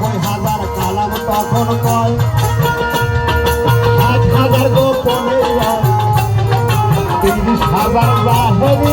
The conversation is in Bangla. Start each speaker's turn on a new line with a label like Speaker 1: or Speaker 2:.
Speaker 1: ওই হাজার কালাম তখন কয়? এক হাজার গোপনে তিরিশ হাজার বাহিনী